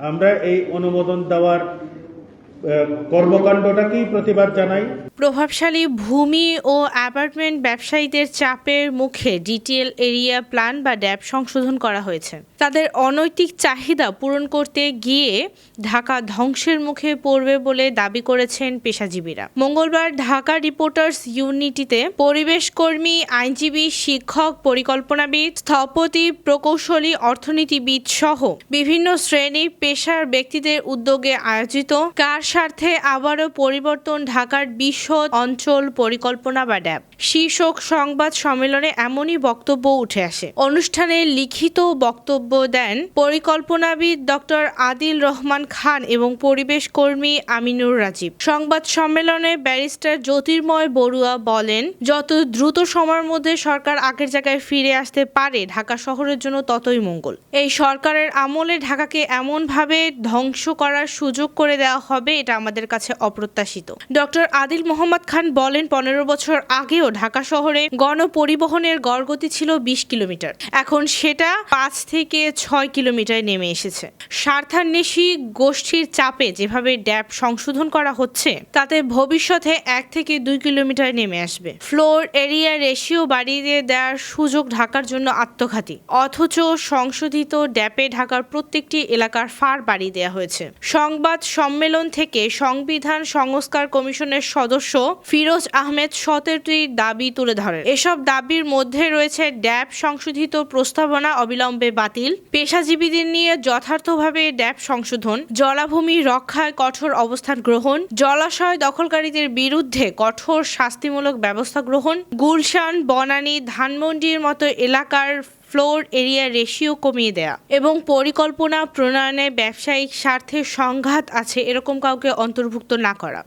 আমরা এই অনুমোদন দেওয়ার কর্মকাণ্ডটাকেই প্রতিবাদ জানাই? প্রভাবশালী ভূমি ও অ্যাপার্টমেন্ট ব্যবসায়ীদের চাপের মুখে ডিটিএল, এরিয়া প্ল্যান বা ড্যাব সংশোধন করা হয়েছে। তাদের অনৈতিক চাহিদা পূরণ করতে গিয়ে ঢাকা ধ্বংসের মুখে পড়বে বলে দাবি করেছেন পেশাজীবীরা। মঙ্গলবার ঢাকা রিপোর্টার্স ইউনিটিতে পরিবেশ কর্মী, আইনজীবী, শিক্ষক, পরিকল্পনাবিদ, স্থপতি, প্রকৌশলী, অর্থনীতিবিদ সহ বিভিন্ন শ্রেণি পেশার ব্যক্তিদের উদ্যোগে আয়োজিত কার স্বার্থে আবারও পরিবর্তন ঢাকার বিশদ অঞ্চল পরিকল্পনা বা ড্যাব। শীর্ষক সংবাদ সম্মেলনে এমনই বক্তব্য উঠে আসে। অনুষ্ঠানে লিখিত বক্তব্য দেন পরিকল্পনাবিদ ডক্টর আদিল রহমান খান এবং পরিবেশ কর্মী আমিনুর রাজীব। সংবাদ সম্মেলনে ব্যারিস্টার জ্যোতির্ময় বড়ুয়া বলেন, যত দ্রুত সময়ের মধ্যে সরকার আগের জায়গায় ফিরে আসতে পারে, ঢাকা শহরের জন্য ততই মঙ্গল। এই সরকারের আমলে ঢাকাকে এমনভাবে ধ্বংস করার সুযোগ করে দেওয়া হবে এটা আমাদের কাছে অপ্রত্যাশিত। ডক্টর আদিল মোহাম্মদ খান বলেন, পনেরো বছর আগেও ঢাকা শহরে গণপরিবহনের গড়গতি ছিল বিশ কিলোমিটার। এখন সেটা পাঁচ থেকে ছয় কিলোমিটার নেমে এসেছে। স্বার্থান্বেষী গোষ্ঠীর চাপে যেভাবে ড্যাব সংশোধন করা হচ্ছে, তাতে ভবিষ্যতে এক থেকে দুই কিলোমিটার নেমে আসবে। ফ্লোর এরিয়া রেশিও বাড়িয়ে দেওয়ার সুযোগ ঢাকার জন্য আত্মঘাতী। অথচ সংশোধিত ড্যাপে ঢাকার প্রত্যেকটি এলাকার ফার বাড়িয়ে দেওয়া হয়েছে। সংবাদ সম্মেলন থেকে সংবিধান সংস্কার কমিশনের সদস্য ফিরোজ আহমেদ সতেরোটি দাবি তুলে ধরেন। এসব দাবির মধ্যে রয়েছে ড্যাব সংশোধিত প্রস্তাবনা অবিলম্বে বাতিল, পেশাজীবীদের নিয়ে যথার্থভাবে ড্যাব সংশোধন, জলাভূমি রক্ষায় কঠোর অবস্থান গ্রহণ, জলাশয় দখলকারীদের বিরুদ্ধে কঠোর শাস্তিমূলক ব্যবস্থা গ্রহণ, গুলশান, বনানী, ধানমন্ডির মতো এলাকার ফ্লোর এরিয়া রেশিও কমিয়ে দেয়া এবং পরিকল্পনা, প্রণয়নে ব্যবসায়িক স্বার্থের সংঘাত আছে, এরকম কাউকে অন্তর্ভুক্ত না করা।